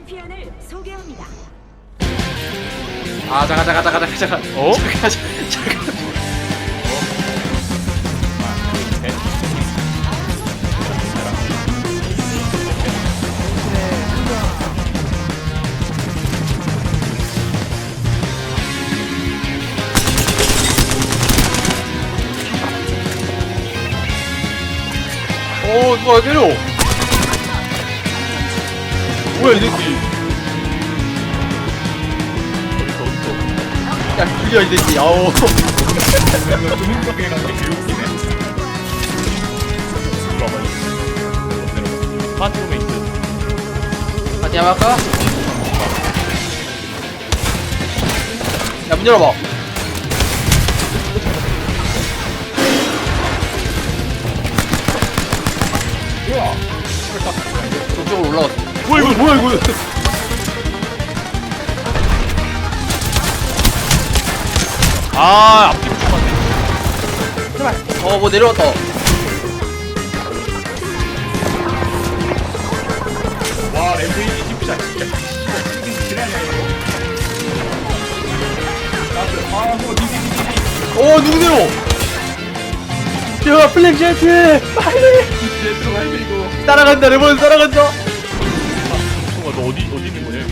챔피언을 소개합니다. 아 잠깐 잠깐 잠깐 잠깐 잠깐 어? 잠깐 잠깐 오 누가 왜 때려 뭐야 이 새끼. 야 죽여 이 새끼. 아오. 파티로메이트 같이 한번 할까? 야문 열어봐. 저쪽으로 올라갔어 뭐야 이거 뭐야 이거. 아 앞뒤 맞네. 어뭐 내려왔다. 와 램페이지 진짜 니디디디 오 누구 내려 야 플렉 젠트! 빨리 이제 들어가야 돼 이거 따라간다 레몬 따라간다 너 어디 어디 있는 거냐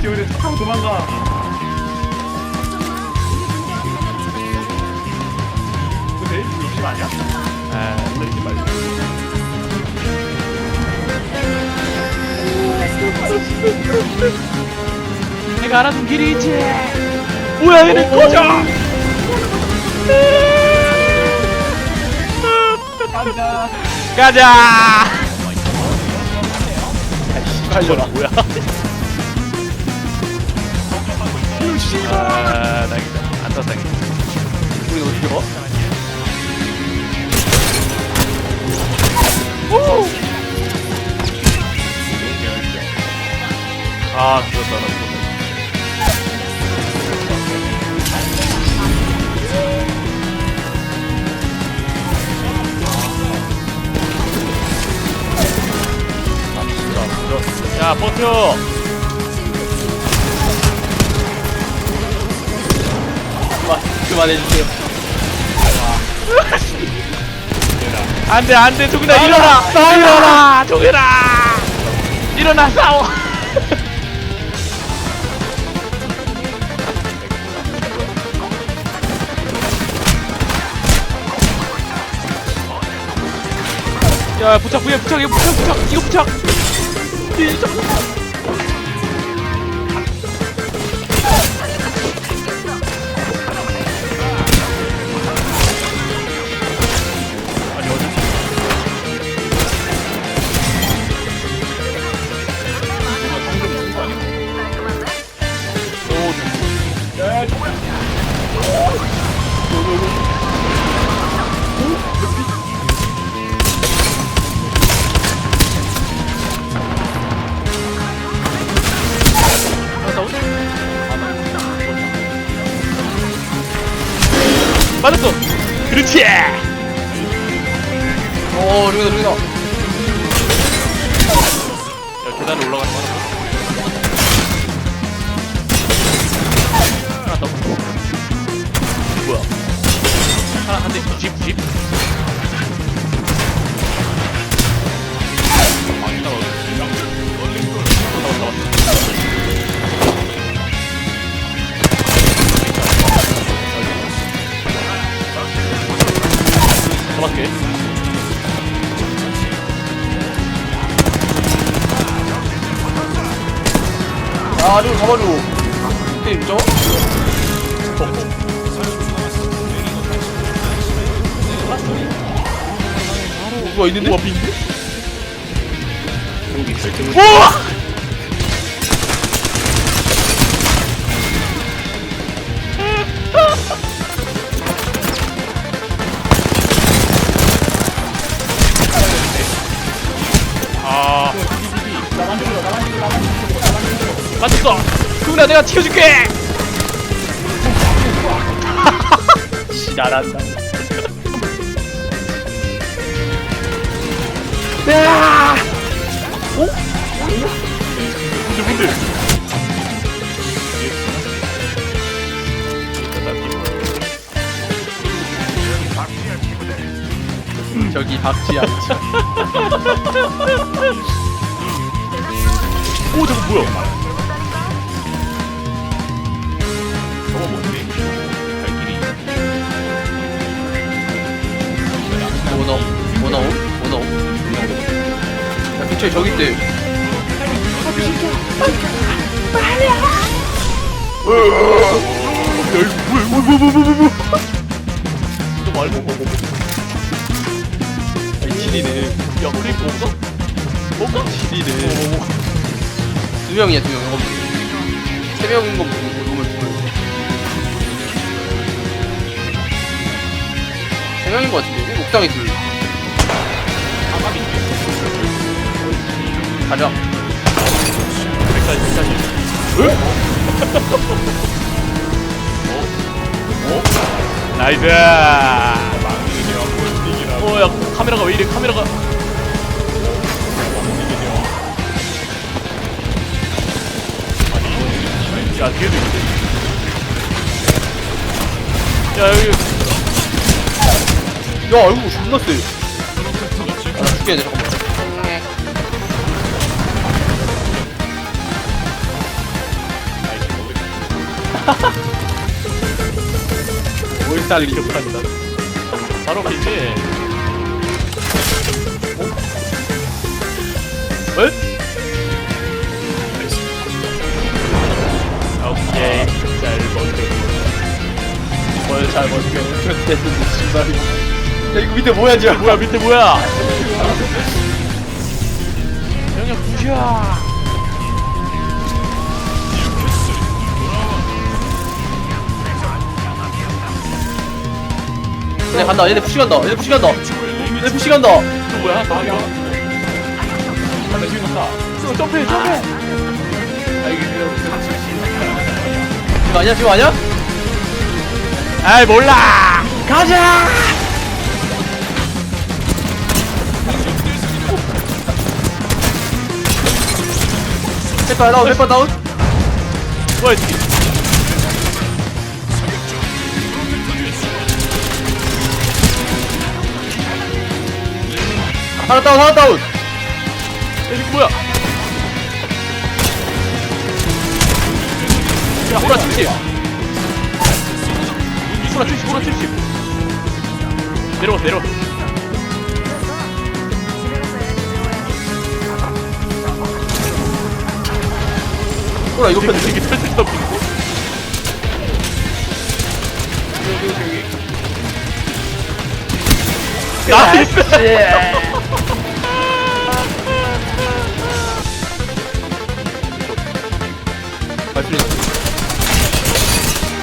지금 우리 타고 도망가? 근데 욕심 아니야? 아 때리지 말고. 내가 알아둔 길이 있지. 뭐야 얘는 꺼져! 가자. 가자 갈려라 뭐야 아 다행이다. 안 탔다 우리 어디 가? 아 죽었다 나 죽었다 야 버텨. 그만 그만해주세요. 안 돼 안 돼 종현아 일어나 일어나 종현아. 일어나 싸워. 야 부착 부착 부착 이거 부착 부착 이거 부착 뒤에 맞았어. 그렇지. 오 루이다 루이다. 야 계단을 올라가는 거 하나 더. 뭐야? 하나 한대. 90 아 저거 잡아줘 게임 죠 누가 있는데? 우와 빈데? 우와! 맞췄어. 그구나 내가 튀겨줄게. 지랄한다. 야! 어? 근데 근데 저기 박지야 오 저거 뭐야? 뭐? 뭐 나옴? 뭐 나옴? 야 근처에 저기 있대 또 말고 뭐 아니 지리네 야 크리프 없어? 뭔가? 지리네 두 명이야 두명 이거 세 명인 거 보고 세 명인 거 같은데 옥상에 둘. 가자. 백사지 백사지 어? 나이스! 오야 카메라가 왜 이래 카메라가. 야 뒤에도 있는데 야 여기 야 아이고 존나 세. 아, 나 죽겠네 잠깐만. 월살이 기억합니다 바로 앞에 있지. 어? 에? 오케이. 잘 먹고 뭘잘 먹여 됐는데 씨발이 야 이거 밑에 뭐야 지금? 뭐야 밑에 뭐야? 영역 부셔. 얘네 간다 얘네 푸시 간다 얘네 푸시 간다 얘네 푸시 간다 또 뭐야? 나가 하나 지금 간다. 어, 점프해 점프해. 아 이게 지금 아니야? 지금 아니야? 아이 몰라. 가자 페퍼 다운 페퍼 다운 뭐야 이게 하나 다운 하나 다운. 이게 뭐야? 야 호라 70 호라 70 호라 70 내려왔어 내려왔 어 뭐라 이거 편 이게 탈수 있어 나이스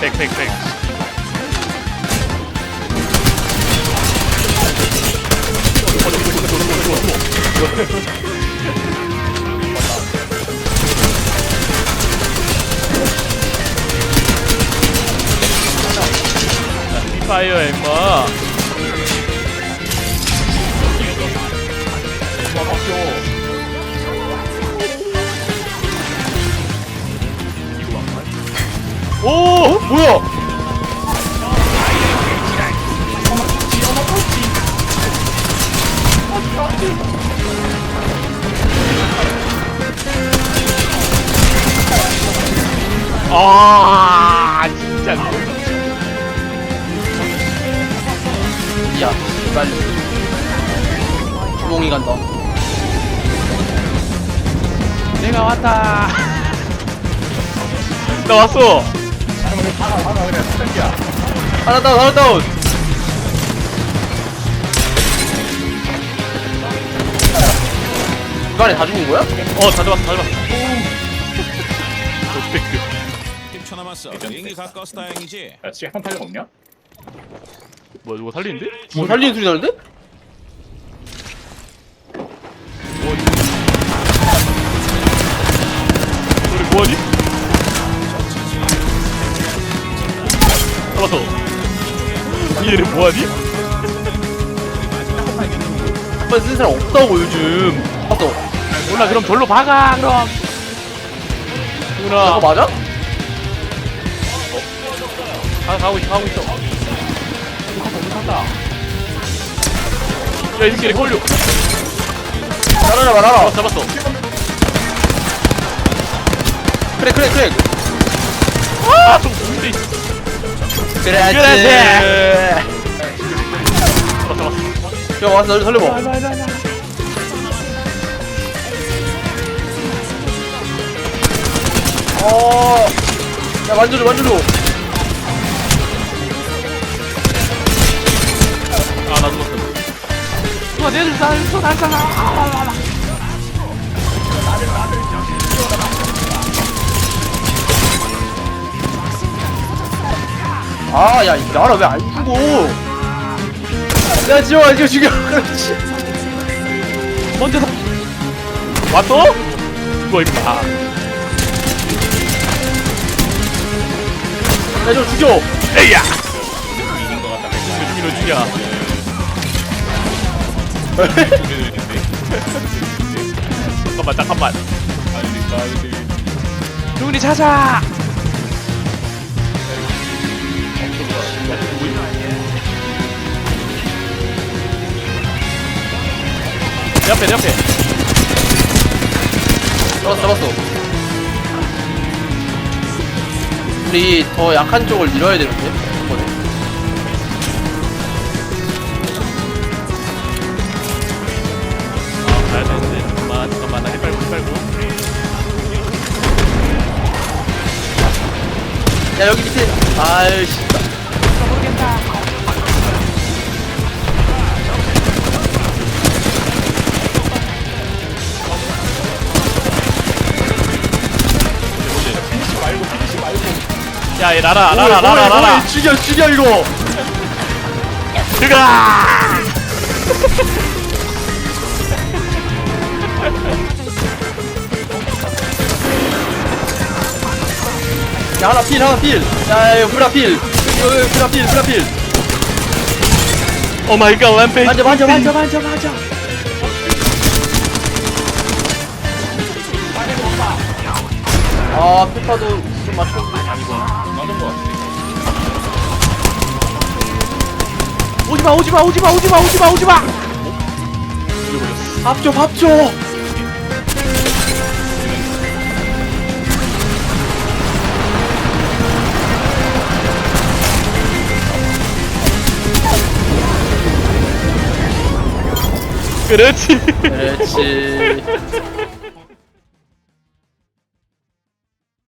백백백 파이어 엠마 오! 어? 뭐야 아 빨리 주몽이 간다 내가 왔다 나 왔어 하나 다운 하나 다운 중간에 다 죽은 거야? 어다 잡았어 다 잡았어 덕백급 10초 남았어. 비행기 가까워서 다행이지. 야 지금 한판 탄력 없냐? 뭐야 누가 살리는데? 뭐 살리는 소리 나는데? 우리 뭐하니? 잡았어 얘네 뭐하니? 한번 쓰는 사람 없다고 요즘 봤어 몰라 그럼 절로 박아 그럼 누나 저거 맞아? 가, 가고 있어 가고 있어 야이 새끼 렉 걸려 날아 잡아 날아 잡았어 크랙 크랙 크랙 아좀 뭔데 있어 그래 그래 잡았어 잡았어 형 와서 날 살려봐. 어, 야 만져줘 만져줘 내줄 살려 날 살아 아야 나라 왜안 죽어? 야 지영아 이거 죽여. 그렇지. 먼저 사 왔어? 죽어 임마 야 저 죽여. 에이야. 죽이로 죽여 잠깐만 잠깐만. 빨리 빨리. 중훈이 찾아! 내 앞에 내 앞에. 잡았어 잡았어. 우리 더 약한 쪽을 밀어야 되는데 야 여기 밑에. 아이씨. 야얘 라라 라라 라라 라라. 죽여 죽여 이거. 들어가 야 하나 필 하나 필야 이거 브라 필. 이거 이거 브라 필 브라 필. 오 마이 갓 램페이지 만져 만져 만져 만져 만져 아 페파도 좀 맞췄는데 맞은 것 같아. 오지마 오지마 오지마 오지마 오지마 오지마. 밥 줘 밥줘 그렇지 그렇지